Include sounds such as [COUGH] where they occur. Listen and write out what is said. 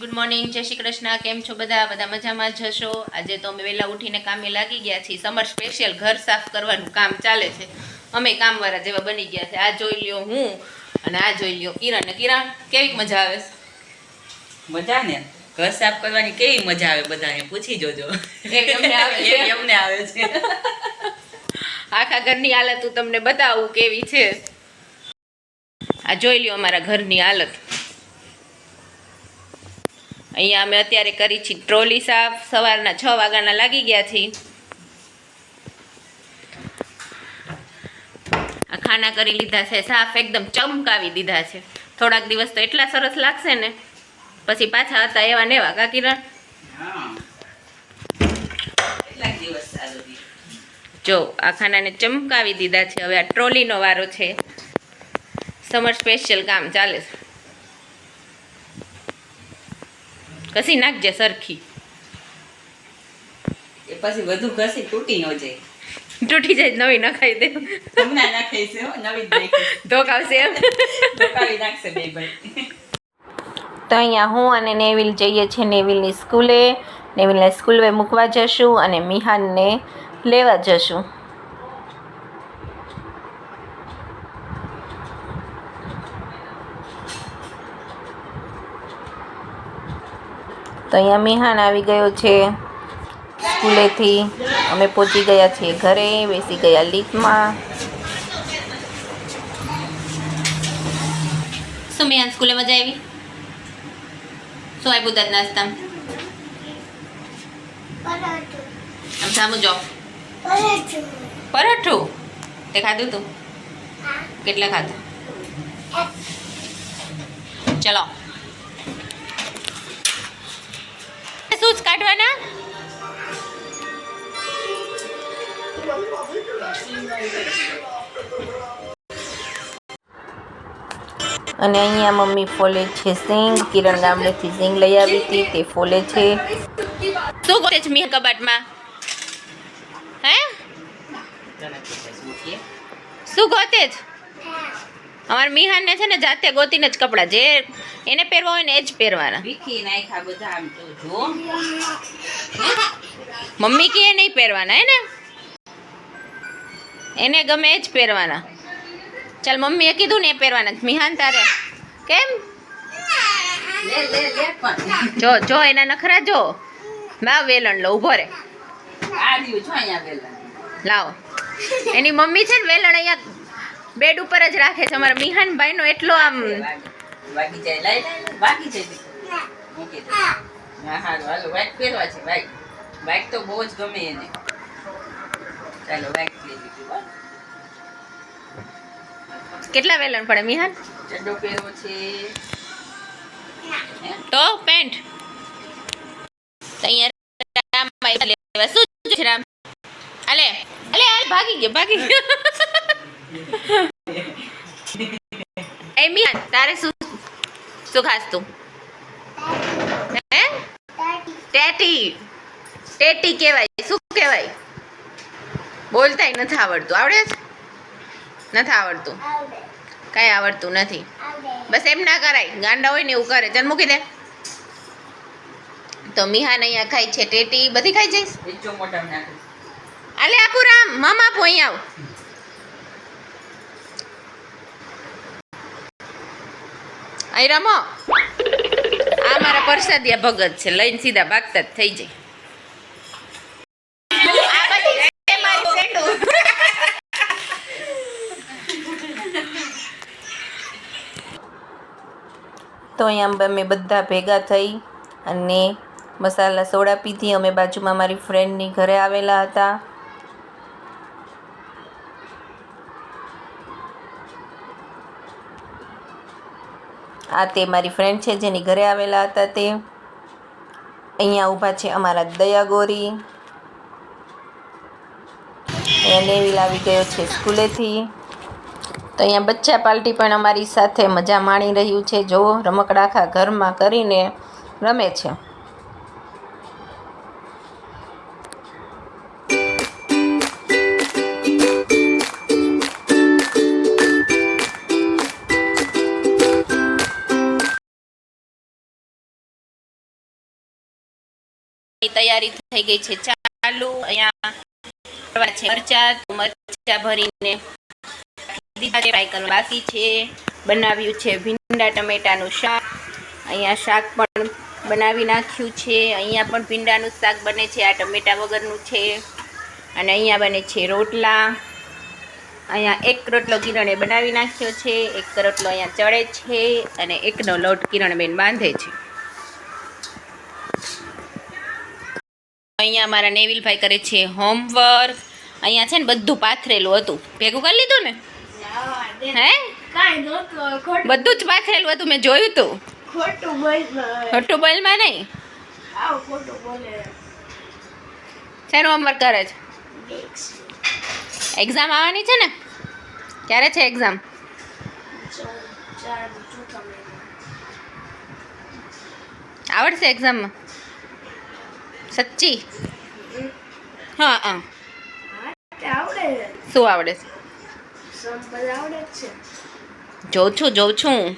Good morning જય શ્રી કૃષ્ણ. કેમ છો બધા? બધા મજામાં જશો આજે તો અમે વહેલા ઉઠીને કામે લાગી ગયા છીએ. સમર સ્પેશિયલ ઘર સાફ કરવાનું કામ ચાલે છે. અમે કામવાળા જેવા બની ગયા છે. આ જોઈ લ્યો હું અને આ જોઈ લ્યો કિરણ. ને કિરણ કેવી મજા આવે? મજા ને? ઘર સાફ કરવાની કેવી મજા આવે બધાને? પૂછી જોજો. એમને આવે છે? આખા ઘરની હાલત હું તમને બતાવું કેવી છે. આ જોઈ લ્યો અમારા ઘરની હાલત. અહીંયા અમે અત્યારે કરી છીએ ટ્રોલી સાફ. સવારના છ વાગ્યાના લાગી ગયા છીએ આ ખાના કરી લીધા છે, સાફ એકદમ ચમકાવી દીધા છે. થોડાક દિવસ તો એટલા સરસ લાગશે ને. પછી પાછા હતા એવા ને એવા કા કિરણ જો, આ ખાનાને ચમકાવી દીધા છે. હવે આ ટ્રોલીનો વારો છે. સમર સ્પેશિયલ કામ ચાલે છે. કસી નાખજે સરખી. એ પછી વધુ ઘસી તૂટી ન જાય. તૂટી જાય નવી નખાઈ દે. હમણાં નાખીશ હો, નવી જ નાખીશ ધોકાવશે એમ. ધોકાવી નાખશે બે ભાઈ. તો અહીંયા હું અને નેવિલ જઈએ છીએ નેવિલની સ્કૂલે. નેવિલને સ્કૂલે મૂકવા જશું અને મિહાનને લેવા જશું. તો અહીંયા મિહાન આવી ગયો છે. સ્કૂલેથી અમે પહોંચી ગયા છીએ ઘરે બેસી ગયા લિફ્ટમાં શું મિહાન સ્કૂલે મજા આવી? શું આપ્યું તાજ નાસ્તામાં? આમ જો. પરાઠું. તે ખાધું તું? કેટલા ખાધું? ચલો. શૂઝ કાઢવાના? અને અહીંયા મમ્મી ફોલે છે સિંગ. કિરણ ગામડેથી સિંગ લઈ આવી હતી તે ફોલે છે. શું કરે છે મિયા કબાટમાં? હે? શું ગોતે જ અમારા મિહાનને છે ને જાતે ગોતીને જ કપડાં જે એને પહેરવા હોય ને એ જ પહેરવાના. જો. મમ્મી કે એ નહીં પહેરવાના એને એને ગમે એ જ પહેરવાના. ચાલ મમ્મીએ કીધું ને એ પહેરવાના મિહાન તારે કેમ? જો જો એના નખરા જો. ના વેલણ લો ઊભો રે. લાવો. એની મમ્મી છે ને વેલણ અહીંયા બેડ ઉપર જ રાખે છે અમારા મિહાનભાઈ નો એટલો આમ વાગી જાય લઈ લઈ વાગી જાય મૂકી દે. હા હારું હાલો. વાઈટ પહેરવા છે વાઈટ વાઈટ તો બહુ જ ગમે એને. ચાલો વાઈટ લઈ લીધું કેટલા વેલણ પડે મિહાન? ચડ્ડો પહેરવો છે. તો પેન્ટ. અહીંયા રામ શું છે રામ? અલે અલે હાલ ભાગી ગયો ભાગી ગયો. [LAUGHS] એ તારે શું શું ખાસ તું? હે? ટેટી. ટેટી કહેવાય. શું કહેવાય? બોલતાય નથી આવડતું. આવડે છે? નથી આવડતું? કાંઈ આવડતું નથી. બસ એમ ના કરાય. ગાંડા હોય ને એવું કરે. ચાલ મૂકી દે. તો મિહાન અહીંયા ખાય છે ટેટી. બધી ખાઈ જઈશ. આલે આપું રામ. મામા આપું અહીંયા આવ. અહીં રમો આ મારા પરસાદિયા ભગત છે. લઈને સીધા ભાગતા જ થઈ જાય. તો અહીંયા અમે બધા ભેગા થઈ અને મસાલા સોડા પીધી. અમે બાજુમાં મારી ફ્રેન્ડની ઘરે આવેલા હતા. આ તે મારી ફ્રેન્ડ છે, જેની ઘરે આવેલા હતા તે. અહીંયા ઊભા છે અમારા દયાગોરી અહીંયા નેવિલ આવી ગયો છે સ્કૂલેથી. તો અહીંયા બચ્ચા પાર્ટી પણ અમારી સાથે મજા માણી રહ્યું છે. જો રમકડા આખા ઘરમાં કરીને રમે છે. તૈયારી થઈ ગઈ છે. ચાલુ અહીંયા છે. મરચા તો મરચા ભરીને દીધા છે. ફ્રાય કરવા બાકી છે. બનાવ્યું છે. ભીંડા ટમેટાનું શાક. અહીંયા શાક પણ બનાવી નાખ્યું છે. અહીંયા પણ ભીંડાનું શાક બને છે. આ ટમેટા વગરનું છે. અને અહીંયા બને છે રોટલા. અહીંયા એક રોટલો કિરણે બનાવી નાખ્યો છે. એક રોટલો અહીંયા ચડે છે અને એકનો લોટ કિરણબેન બાંધે છે. અહીંયા મારા નેવિલભાઈ કરે છે હોમવર્ક અહીંયા છે ને બધું પાથરેલું હતું. ભેગું કરી લીધું ને? હે? બધું જ પાથરેલું હતું મેં જોયું હતું ખોટું બોલમાં નહીં? શેનું હોમવર્ક કરે છે? એક્ઝામ આવવાની છે ને? ક્યારે છે એક્ઝામ આવડશે એક્ઝામમાં સચ્ચી? હા હા. આવડે શું આવડે છે. જોઉં છું જોઉં છું.